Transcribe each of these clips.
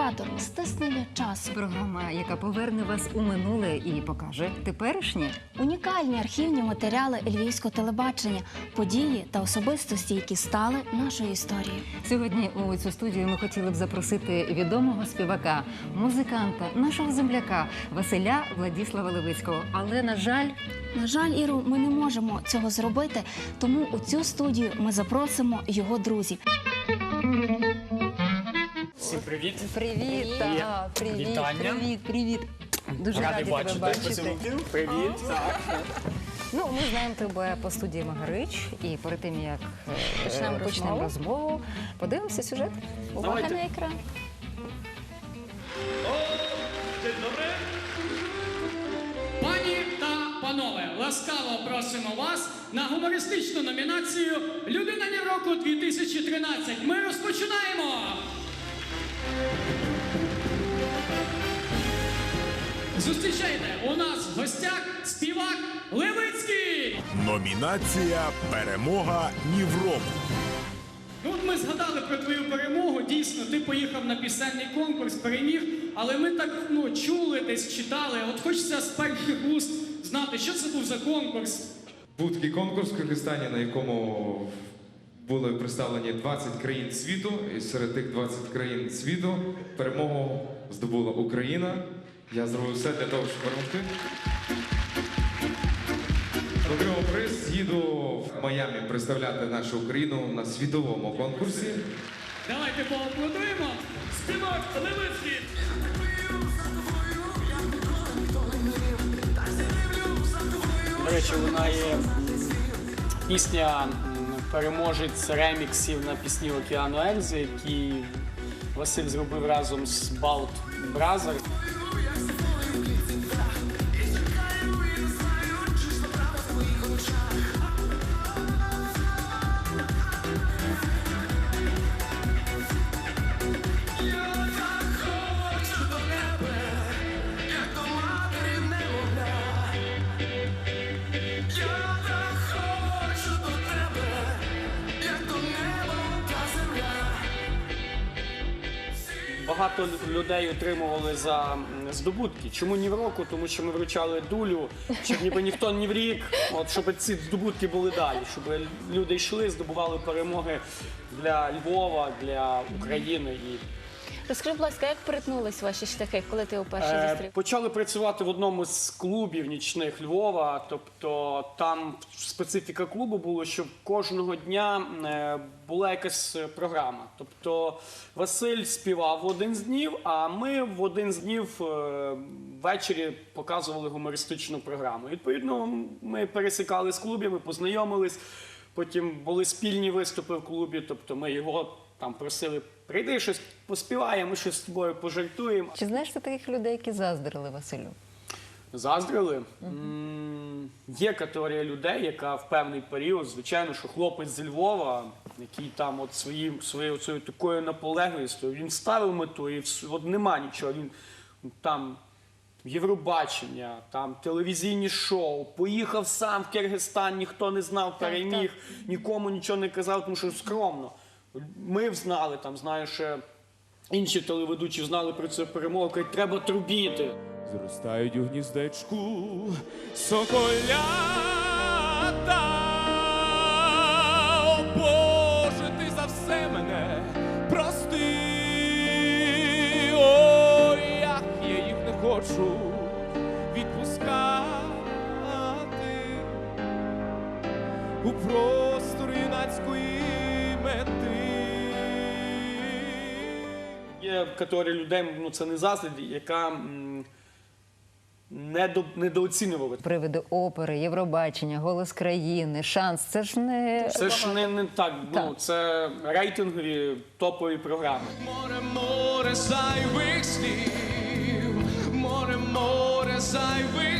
Це архіватор стиснення часу. Програма, яка поверне вас у минуле і покаже теперішнє. Унікальні архівні матеріали львівського телебачення, події та особистості, які стали нашою історією. Сьогодні у цю студію ми хотіли б запросити відомого співака, музиканта, нашого земляка Василя Владіслава Левицького. Але на жаль, На жаль, Іру, ми не можемо цього зробити, тому у цю студію ми запросимо його друзів. Всім привіт. привіт, та, привіт, Вітання. привіт, привіт. Дуже раді, тебе бачити. бачити. Привіт. Так. Ну, ми знаємо тебе по студії Магарич, і перед тим як е, Почнемо почнемо розмову. розмову, подивимося сюжет. Увага Давайте. на екран. Dzień dobry. Пані та панове, ласкаво просимо вас на гумористичну номінацію Людина Ні року 2013. Ми розпочинаємо. Зустрічайте у нас в гостях співак Левицький. Номінація Перемога ні в року. Ну от ми згадали про твою перемогу. Дійсно, ти поїхав на пісенний конкурс, переміг. Але ми так ну, чули, десь читали. От хочеться з перших уст знати, що це був за конкурс. Був такий конкурс в Киргизстані, на якому були представлені 20 країн світу, і серед тих 20 країн світу перемогу здобула Україна. Я зробив все для того, щоб перемогти. Отримав приз, їду в Майамі представляти нашу Україну на світовому конкурсі. Давайте поаплодуємо. Співак Левицький. До речі, вона є пісня переможець реміксів на пісні Океану Ельзи, які Василь зробив разом з Балт Brothers. Багато людей отримували за здобутки. Чому ні в року? Тому що ми вручали дулю, щоб ніби ніхто ні в рік, от щоб ці здобутки були далі, щоб люди йшли, здобували перемоги для Львова, для України і Розкажи, будь ласка, як перетнулись ваші шляхи, коли ти вперше Е, зустрів? Почали працювати в одному з клубів нічних Львова. Тобто там специфіка клубу було, що кожного дня е, була якась програма. Тобто Василь співав в один з днів, а ми в один з днів е, ввечері показували гумористичну програму. Відповідно, ми пересікали з клубами, познайомились. Потім були спільні виступи в клубі. Тобто ми його там просили. Прийди щось поспіваємо, щось з тобою пожартуємо. Чи знаєш ти таких людей, які заздрили Василю? Заздрили. Є категорія людей, яка в певний період, звичайно, що хлопець з Львова, який там от своїм своєю цією такою наполегливістю, він ставив мету і от нема нічого. Він там Євробачення, там телевізійні шоу, поїхав сам в Киргизстан, ніхто не знав, переміг, нікому нічого не казав, тому що скромно. Ми знали там, знаєш, інші телеведучі знали про цю перемогу, кажуть, треба трубіти. Зростають у гніздечку соколята. Є категорія людей, ну це не заздрість, яка м, недо, недооцінювала. Привиди опери, Євробачення, голос країни, шанс. Це ж не Це ж не, не так, ну це рейтингові топові програми. Море, море зайвих слів, море, море зайвих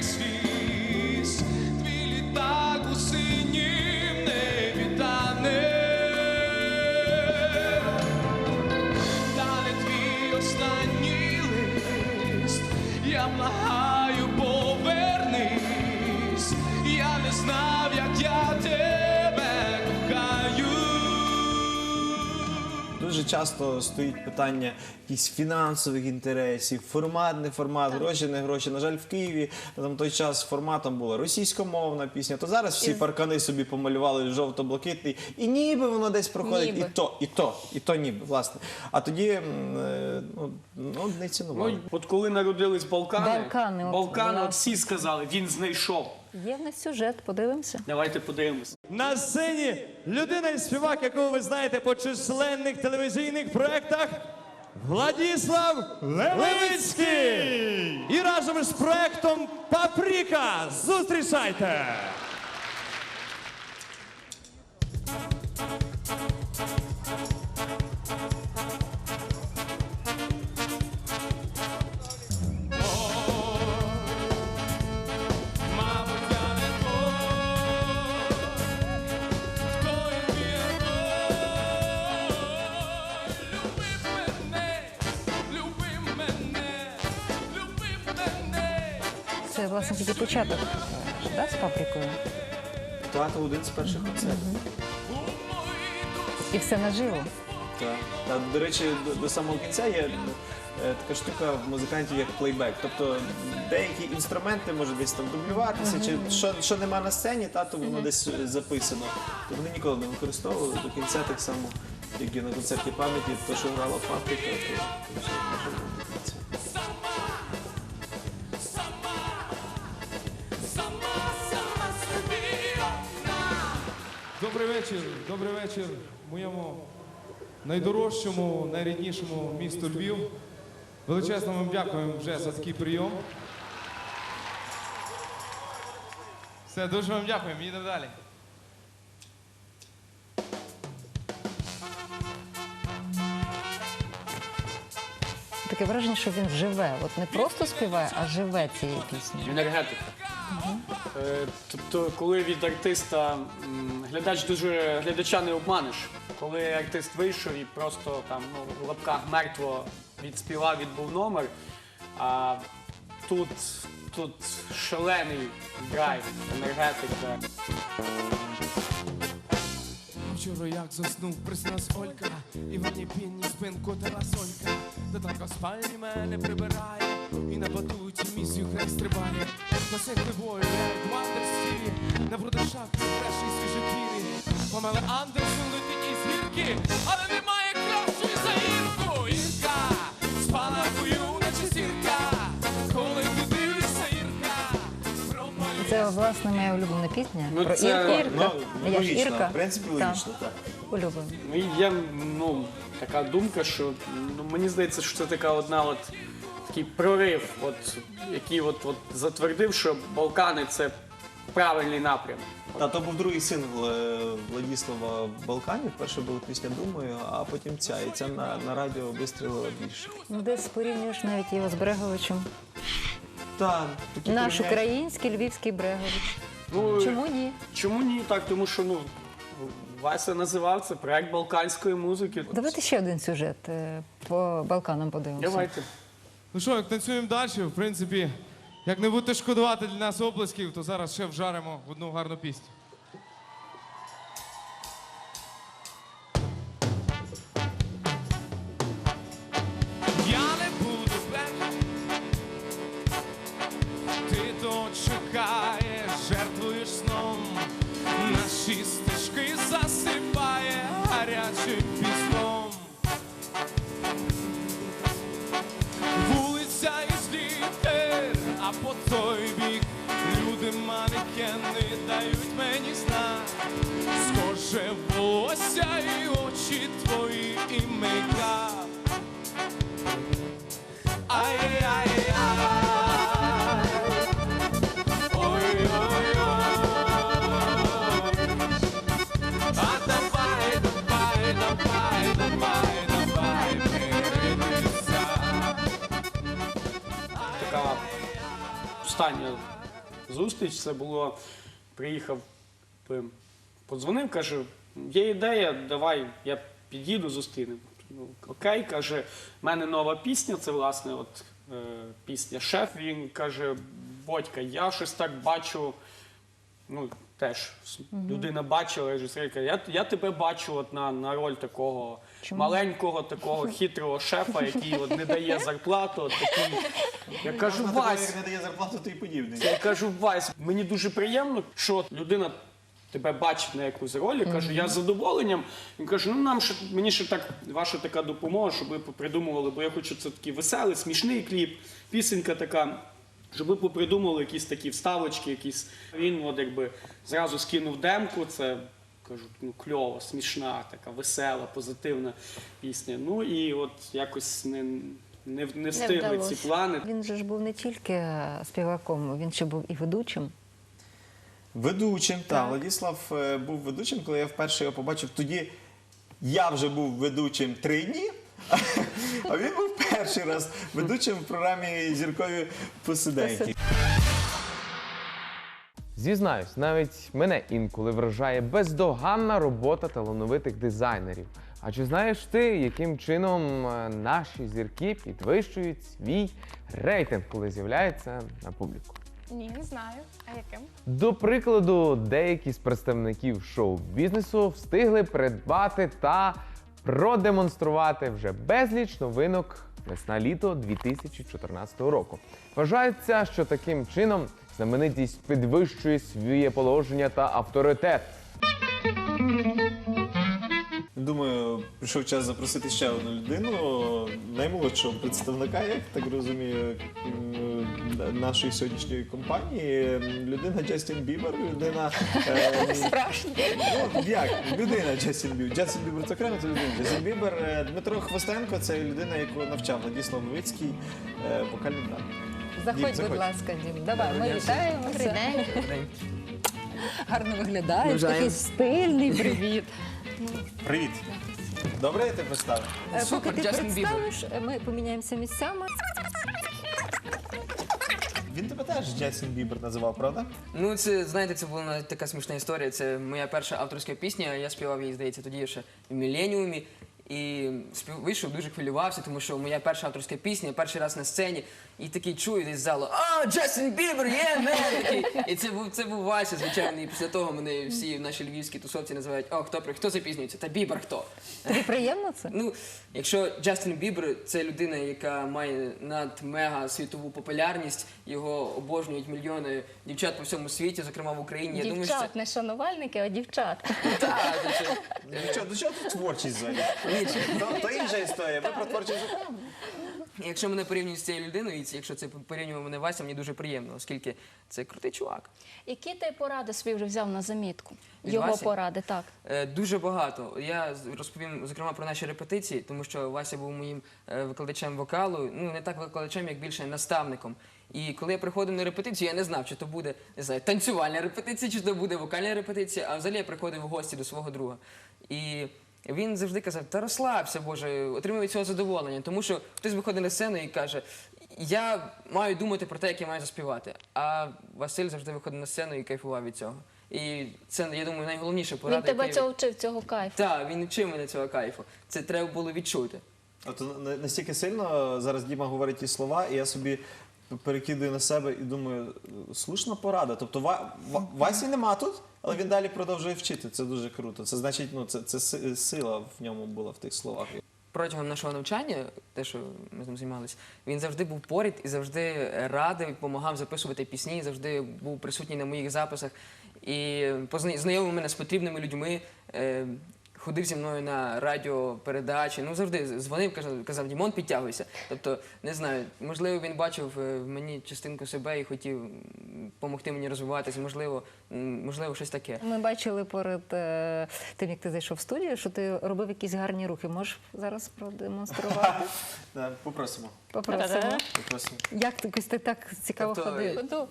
часто стоїть питання якихось фінансових інтересів, формат, не формат, гроші, не гроші. На жаль, в Києві там той час форматом була російськомовна пісня. То зараз всі паркани собі помалювали жовто-блакитний, і ніби воно десь проходить, Ніби. і то, і то, і то ніби, власне. А тоді м, е, ну, ну, не цінували. Ну, от коли народились Балкани, Балкани, от Балкани вона- от всі сказали, він знайшов. Є в нас сюжет, подивимося. Давайте подивимось. На сцені людина і співак, якого ви знаєте по численних телевізійних проектах. Владіслав Левицький! І разом з проектом Папріка зустрічайте! Власне тільки початок да, з паприкою. Тато один з перших концертів. І все наживо. Так. Та, до речі, до, до самого кінця є е, така штука в музикантів як плейбек. Тобто деякі інструменти можуть десь там дублюватися, чи що, що нема на сцені, та, то воно десь е, записано. То вони ніколи не використовували до кінця так само, як і на концерті пам'яті, то, що грала Патріка, то, то все можна було Добрий вечір, добрий вечір моєму найдорожчому, найріднішому місту Львів. Величезно вам дякуємо вже за такий прийом. Все, дуже вам дякуємо. Їдемо далі. Таке враження, що він живе. От не просто співає, а живе цією піснею. Енергетика. Е, Тобто, коли від артиста м, глядач дуже глядача не обманеш. Коли артист вийшов і просто там ну, в лапках мертво відспівав, відбув номер. А тут, тут шалений драйв, енергетика. Вчора як заснув, приснилась Олька, і в одній пінні спинку тела сонька. Татарка в спальні мене прибирає, і на батуті місію хай стрибає. На сих вибою, як в Андерсі, на брудершах перший свіжі пірі. Помели Андерсон летить із гірки, але немає кращої за Ірку. Ірка, спала бою, наче зірка, коли ти дивишся, Ірка, пропалює. Це власне моя улюблена пісня. Ну, Про це- Ірку. Ну, Я ж логічно, Ірка. в принципі, логічно, так. Улюблена. Ну, є ну, така думка, що ну, мені здається, що це така одна от такий прорив, от, який от, от затвердив, що Балкани це правильний напрям. Та то був другий сингл е, Владіслава Балканів. Перша була пісня Думаю, а потім ця. І ця на, на радіо вистрілила більше. Ну, десь порівнюєш навіть його з Бреговичем. Та, такі Наш порівняння- український львівський Брегович. Ну, Чому ні? Чому ні? Так, тому що ну, Вася називав це проект балканської музики. Давайте ще один сюжет е, по Балканам подивимося. Давайте. Ну що, як танцюємо далі, в принципі, як не будете шкодувати для нас оплесків, то зараз ще вжаримо одну гарну пісню. Я не буду бек, ти то чекаєш, той бік люди манекени дають мені знак. Схоже волосся і очі твої і мейкап. Остання зустріч. Це було, приїхав, е, подзвонив, каже, є ідея, давай я під'їду, зустрінемо. Ну, окей, каже, в мене нова пісня, це власне от, е, пісня Шеф. Він каже, Бодька, я щось так бачу, ну, теж людина бачила режисерка. Я, я тебе бачу от на, на роль такого маленького, такого хитрого шефа, який от не дає зарплату. От такий. Я кажу, Вась, як не дає зарплату, то і подібний. я кажу, Вась, мені дуже приємно, що людина тебе бачить на якусь роль. Я кажу, я з задоволенням. Він каже, ну нам ще мені ще так ваша така допомога, щоб ви попридумували, бо я хочу це такий веселий, смішний кліп, пісенька така. Щоб ви попридумували якісь такі вставочки, якісь. Він от якби зразу скинув демку. Це кажу, ну кльово, смішна, така весела, позитивна пісня. Ну і от якось не, не, не встигли ці плани. Він же ж був не тільки співаком, він ще був і ведучим. Ведучим, так. Владіслав е, був ведучим, коли я вперше його побачив. Тоді я вже був ведучим три дні, а він був перший раз ведучим в програмі Зіркові посиденьки. Зізнаюсь, навіть мене інколи вражає бездоганна робота талановитих дизайнерів. А чи знаєш ти, яким чином е, наші зірки підвищують свій рейтинг, коли з'являються на публіку? Ні, не знаю. А яким? До прикладу, деякі з представників шоу-бізнесу встигли придбати та продемонструвати вже безліч новинок весна-літо 2014 року. Вважається, що таким чином знаменитість підвищує своє положення та авторитет. Думаю, прийшов час запросити ще одну людину, наймолодшого представника, як так розумію, нашої сьогоднішньої компанії. Людина Джастін Бібер, людина. Справжня. Ну, як? Людина Джастін Бібер. Джастін Бібер це окремо, це людина. Джастін Бібер. Е, Дмитро Хвостенко це людина, яку навчав Владіслав Новицький, е, вокальний брат. Заходь, Дім, заходь. будь ласка, Дім. Давай, ми вітаємося. Гарно виглядаєш, такий стильний. Привіт. Привіт. Добре, я тебе представив? Е, Супер, Поки ти Джастін Бібер. представиш, е, ми поміняємося місцями. Він тебе теж Джастін Бібер називав, правда? Ну, це знаєте, це була навіть така смішна історія. Це моя перша авторська пісня. Я співав її, здається, тоді ще в міленіумі. І спів... вийшов, дуже хвилювався, тому що моя перша авторська пісня, перший раз на сцені, і такий чую десь з залу А, Джастін Бібер, є мен! Такий. І це був це був Вася, звичайно. І після того мене всі в нашій львівській тусовці називають О, хто при- хто запізнюється? Та Бібер хто? Тобі приємно це? Ну, якщо Джастін Бібер це людина, яка має над мега світову популярність, його обожнюють мільйони дівчат по всьому світі, зокрема в Україні. Я думаю, що Дівчат, не шанувальники, а дівчат. так, До чого, тут творчість взагалі? То, то інша історія. Ми про творчість. Якщо мене порівнюють з цією людиною, і якщо це порівнює мене Вася, мені дуже приємно, оскільки це крутий чувак. Які ти поради свої вже взяв на замітку? Від Його Васі? поради, так. Е, Дуже багато. Я розповім зокрема про наші репетиції, тому що Вася був моїм е, викладачем вокалу. Ну не так викладачем, як більше наставником. І коли я приходив на репетицію, я не знав, чи то буде не знаю, танцювальна репетиція, чи то буде вокальна репетиція. А взагалі я приходив в гості до свого друга. І він завжди казав: Та розслабся, Боже, отримуй від цього задоволення. Тому що хтось виходить на сцену і каже. Я маю думати про те, як я маю заспівати. А Василь завжди виходить на сцену і кайфував від цього. І це, я думаю, найголовніша порада. Він тебе цього вчив, цього кайфу. так, він вчив мене цього кайфу. Це треба було відчути. От настільки сильно зараз Діма говорить ті слова, і я собі перекидую на себе і думаю, слушна порада. Тобто Ва- Ва- Васі нема тут, але він далі продовжує вчити. Це дуже круто. Це значить, ну це, це сила в ньому була в тих словах. Протягом нашого навчання, те, що ми з ним займалися, він завжди був поряд і завжди радив, допомагав записувати пісні, завжди був присутній на моїх записах і позна- знайомив мене з потрібними людьми. Е, Ходив зі мною на радіопередачі, ну завжди дзвонив, казав, казав Дімон, підтягуйся. Тобто, не знаю, можливо, він бачив е, в мені частинку себе і хотів допомогти мені розвиватися, можливо, можливо, щось таке. Ми бачили перед е, тим, як ти зайшов в студію, що ти робив якісь гарні рухи. Можеш зараз продемонструвати? Попросимо. Попросимо. Попросимо. Як ти так цікаво Тобто, ходив?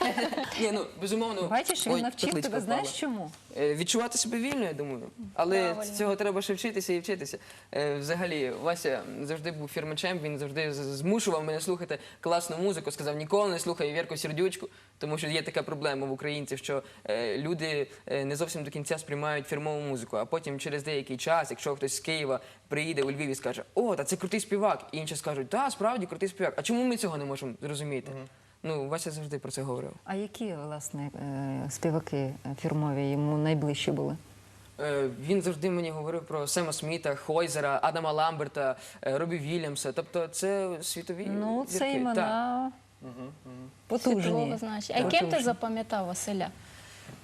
Ні, ну безумовно. Бачиш, він Ой, навчив петличка тебе. Знаєш чому? Е, Відчувати себе вільно, я думаю. Але цього треба ще вчитися і вчитися. Е, Взагалі, Вася завжди був фірмачем, він завжди з- змушував мене слухати класну музику. Сказав, ніколи не слухай Вірку Сердючку, тому що є така проблема в українців, що е, люди е, не зовсім до кінця сприймають фірмову музику, а потім через деякий час, якщо хтось з Києва приїде у Львів і скаже, о, та це крутий співак, і інші скажуть, так, справді крутий співак. А чому ми цього не можемо зрозуміти? Ну, Вася завжди про це говорив. А які, власне, е, співаки фірмові йому найближчі були? Е, Він завжди мені говорив про Сема Сміта, Хойзера, Адама Ламберта, е, Робі Вільямса. Тобто це світові Ну, це імена Світового потужні. значення. А ким ти запам'ятав Василя?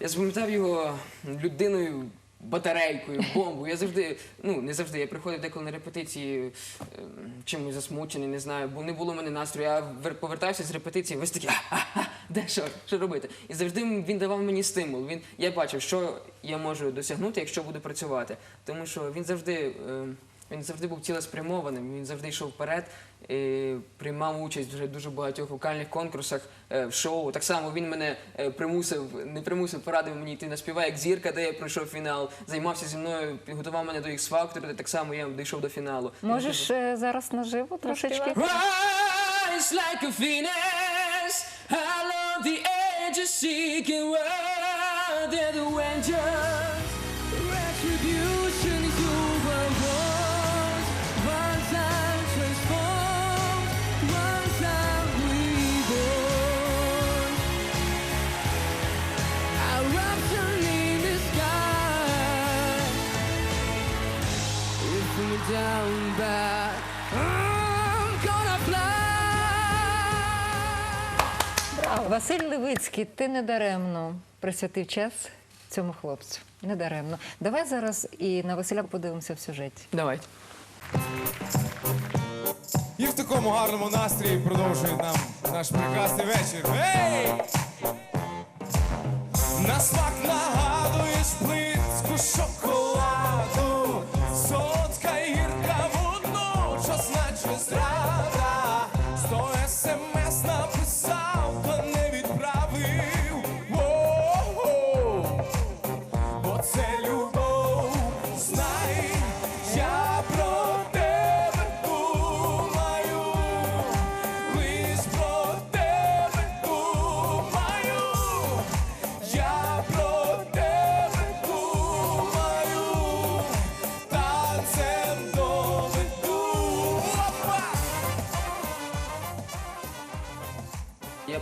Я запам'ятав його людиною, батарейкою, бомбою. Я завжди, ну не завжди, я приходив деколи на репетиції ем, чимось засмучений, не знаю, бо не було в мене настрою. Я вер- повертався з репетиції, ви такі, «Ха-ха-ха, де що, що робити? І завжди він давав мені стимул. Він, я бачив, що я можу досягнути, якщо буду працювати. Тому що він завжди. ем, він завжди був цілеспрямованим, він завжди йшов вперед, і приймав участь вже в дуже багатьох вокальних конкурсах, е, в шоу. Так само він мене е, примусив, не примусив, порадив мені йти на співай як зірка, де я пройшов фінал, займався зі мною, підготував мене до X-Factor, де так само я дійшов до фіналу. Можеш е, зараз наживо трошечки? Rise like a phoenix, along the edge of seeking world and the vengeance. Василь Левицький, ти недаремно присвятив час цьому хлопцю. Недаремно. Давай зараз і на Василя подивимося в сюжеті. Давай. І в такому гарному настрої продовжує нам наш прекрасний вечір. Ей! На смак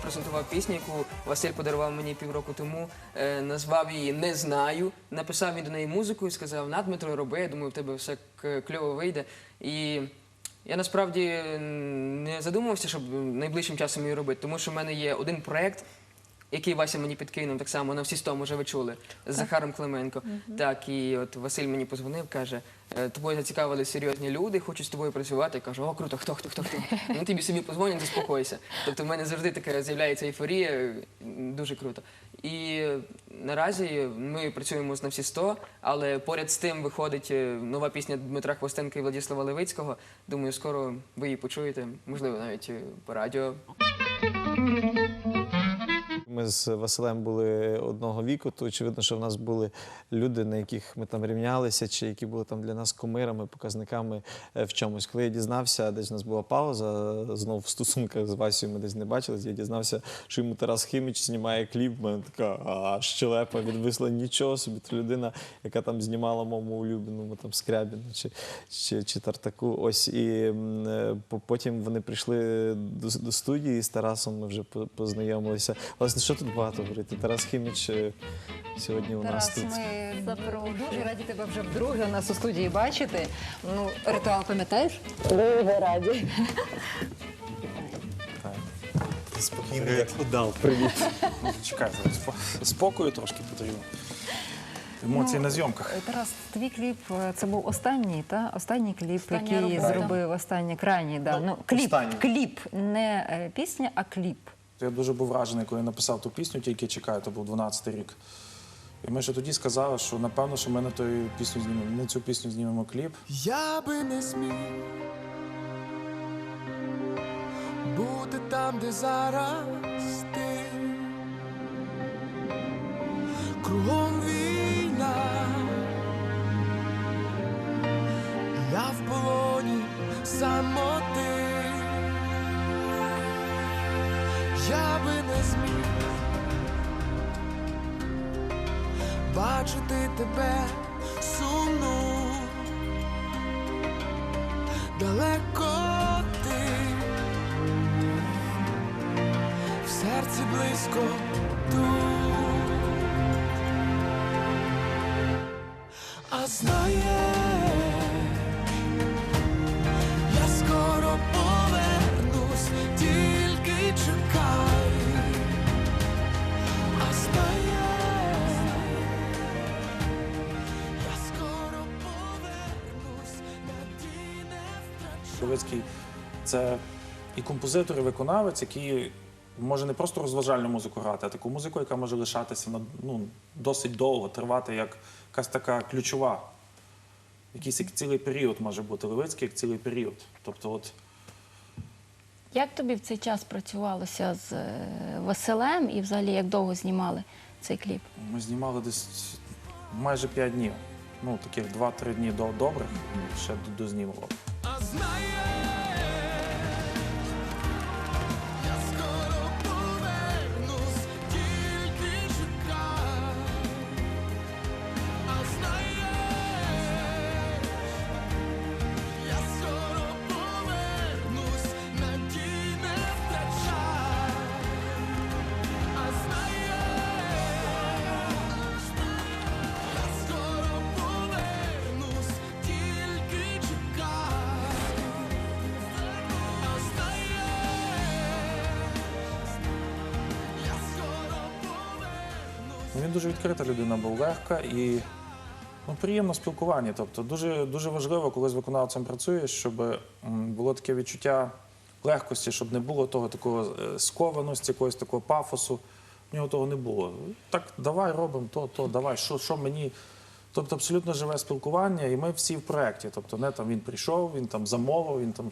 презентував пісню, яку Василь подарував мені півроку тому. Е, назвав її Не знаю. Написав він до неї музику і сказав: на Дмитро, роби. Я думаю, в тебе все кльово вийде. І я насправді не задумувався, щоб найближчим часом її робити, тому що в мене є один проект. Який Вася мені підкинув так само на всі сто, може ви чули, з Захаром Клименко. Так, і от Василь мені позвонив, каже, «Е, тобою зацікавили серйозні люди, хочуть з тобою працювати. Я кажу, о, круто, хто, хто, хто, хто. Ну тобі собі позвонять, заспокойся. Тобто в мене завжди така з'являється ейфорія, дуже круто. І наразі ми працюємо з на всі 100, але поряд з тим виходить е, нова пісня Дмитра Хвостенка і Владислава Левицького. Думаю, скоро ви її почуєте, можливо, навіть е, по радіо. Ми з Василем були одного віку, то очевидно, що в нас були люди, на яких ми там рівнялися, чи які були там для нас кумирами, показниками е, в чомусь. Коли я дізнався, десь у нас була пауза, знов в стосунках з Васею ми десь не бачились. Я дізнався, що йому Тарас Химіч знімає кліп. мене така щелепа відвисла нічого собі. Та людина, яка там знімала моєму улюбленому там Скрябіну чи, чи, чи Тартаку. Ось і е, по- потім вони прийшли до, до студії з Тарасом. Ми вже познайомилися. Власне, що тут багато говорити? Тарас Хіміч е, сьогодні у нас Тарас, тут. ми дуже раді тебе вже вдруге у нас у студії бачити. Ну, ритуал пам'ятаєш? Дуже раді. Спокійно, як удав. Привіт. Ну, чекай, зараз спо- спокою трошки потрібно. Емоції Ну, на зйомках. Тарас, твій кліп е, це був останній, та? останній кліп, Остання який робота. зробив останній крайній. Да. Ну, кліп, останній. кліп, не е, пісня, а кліп. Я дуже був вражений, коли я написав ту пісню, тільки чекаю, то був 12-й рік. І ми ще тоді сказали, що напевно, що ми на ту пісню знімемо, на цю пісню знімемо кліп. Я би не зміг бути там, де зараз ти. Кругом війна. Я в полоні самоти. Я би не зміг бачити тебе сумну далеко ти в серці близько це і композитор, і виконавець, який може не просто розважальну музику грати, а таку музику, яка може лишатися на, ну, досить довго, тривати як якась така ключова. Якийсь як цілий період може бути Левицький, як цілий період. Тобто, от Як тобі в цей час працювалося з е, Василем і взагалі як довго знімали цей кліп? ми знімали десь майже 5 днів. Ну, таких 2-3 дні до добрих, ще до- дознімував. А знаєш, він дуже відкрита людина, був легка і ну, приємно спілкування. Тобто дуже, дуже важливо, коли з виконавцем працюєш, щоб було таке відчуття легкості, щоб не було того такого е, скованості, якогось такого пафосу. В нього того не було. Так, давай робимо то, то, давай, що, що мені. Тобто абсолютно живе спілкування, і ми всі в проєкті. Тобто, не там він прийшов, він там замовив, він там.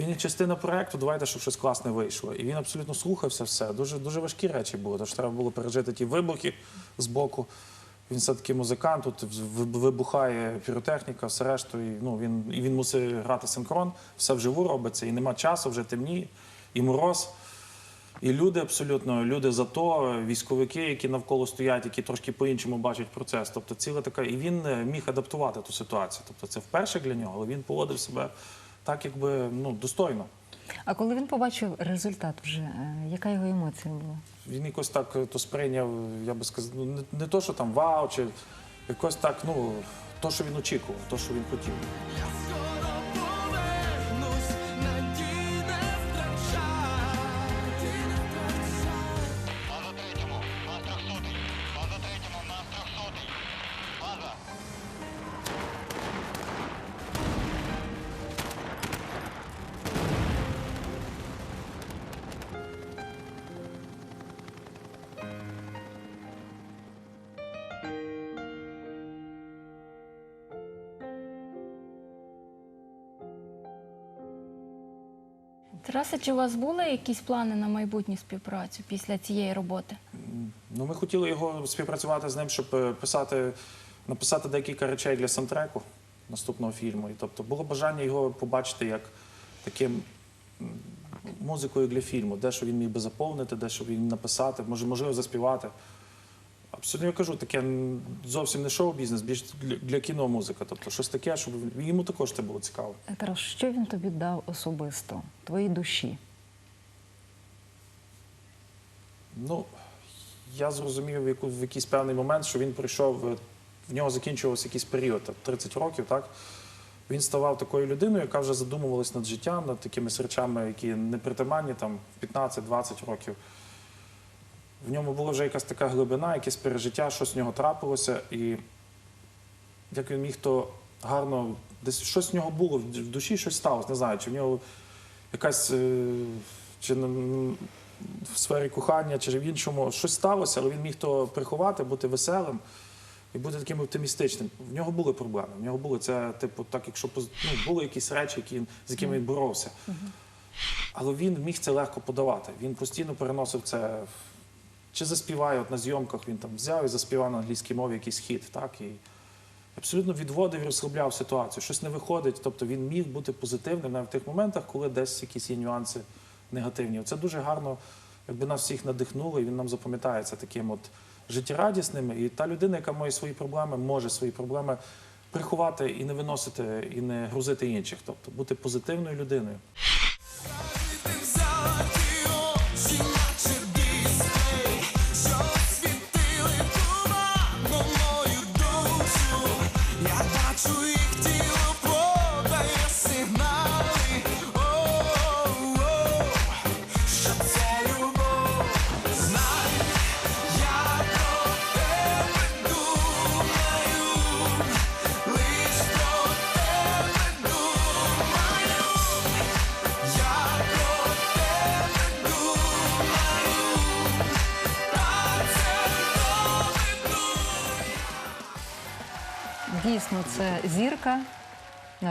Він як частина проєкту, давайте, щоб щось класне вийшло. І він абсолютно слухався все. Дуже, дуже важкі речі були. Тож треба було пережити ті вибухи з боку. Він все-таки музикант, тут вибухає піротехніка, все решту. І, ну, він, і він мусить грати синхрон, все вживу робиться, і нема часу, вже темніє, і мороз. І люди абсолютно, люди за то, військовики, які навколо стоять, які трошки по-іншому бачать процес. Тобто ціла така, і він е, міг адаптувати ту ситуацію. Тобто це вперше для нього, але він поводив себе так, якби ну, достойно. А коли він побачив результат вже, е, яка його емоція була? Він якось так е, то сприйняв, я би сказав, ну, не, не то, що там вау, чи якось так, ну, то, що він очікував, то, що він хотів. Тарасе, чи у вас були якісь плани на майбутню співпрацю після цієї роботи? Ну, ми хотіли його співпрацювати з ним, щоб е, писати, написати декілька речей для саундтреку наступного фільму. І, тобто було бажання його побачити як таким музикою для фільму, де що він міг би заповнити, де що він написати, може, можливо, заспівати. Абсолютно я кажу, таке зовсім не шоу-бізнес, більш для, кіно музика. Тобто щось таке, щоб йому також це було цікаво. Тарас, що він тобі дав особисто, твоїй душі? Ну, я зрозумів в, якийсь певний момент, що він прийшов, е, в нього закінчувався якийсь період, 30 років, так? Він ставав такою людиною, яка вже задумувалась над життям, над такими речами, які не притаманні там в 15-20 років. В ньому була вже якась така глибина, якесь пережиття, щось з нього трапилося, і як він міг то гарно, десь щось в нього було, в в душі щось сталося, не знаю, чи в нього якась. е, Чи в сфері кохання чи в іншому щось сталося, але він міг то приховати, бути веселим і бути таким оптимістичним. В нього були проблеми. В нього були це, типу, так, якщо ну, були якісь речі, які, з якими він боровся. Але він міг це легко подавати. Він постійно переносив це. Чи заспіває от на зйомках, він там взяв і заспівав на англійській мові якийсь хіт, так? І абсолютно відводив і розслабляв ситуацію. Щось не виходить. Тобто він міг бути позитивним навіть в тих моментах, коли десь якісь є нюанси негативні. Це дуже гарно, якби нас всіх надихнуло, і він нам запам'ятається таким от життєрадісним. І та людина, яка має свої проблеми, може свої проблеми приховати і не виносити, і не грузити інших. Тобто бути позитивною людиною.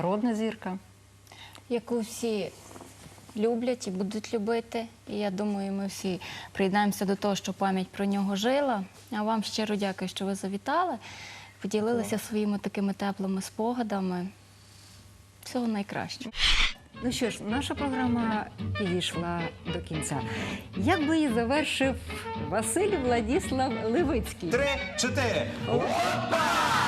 Народна зірка. яку всі люблять і будуть любити. І я думаю, ми всі приєднаємося до того, що пам'ять про нього жила. А вам щиро дякую, що ви завітали, поділилися своїми такими теплими спогадами. Всього найкращого. Ну що ж, наша програма підійшла до кінця. Як би її завершив Василь Владіслав Левицький? Три, чотири. Опа!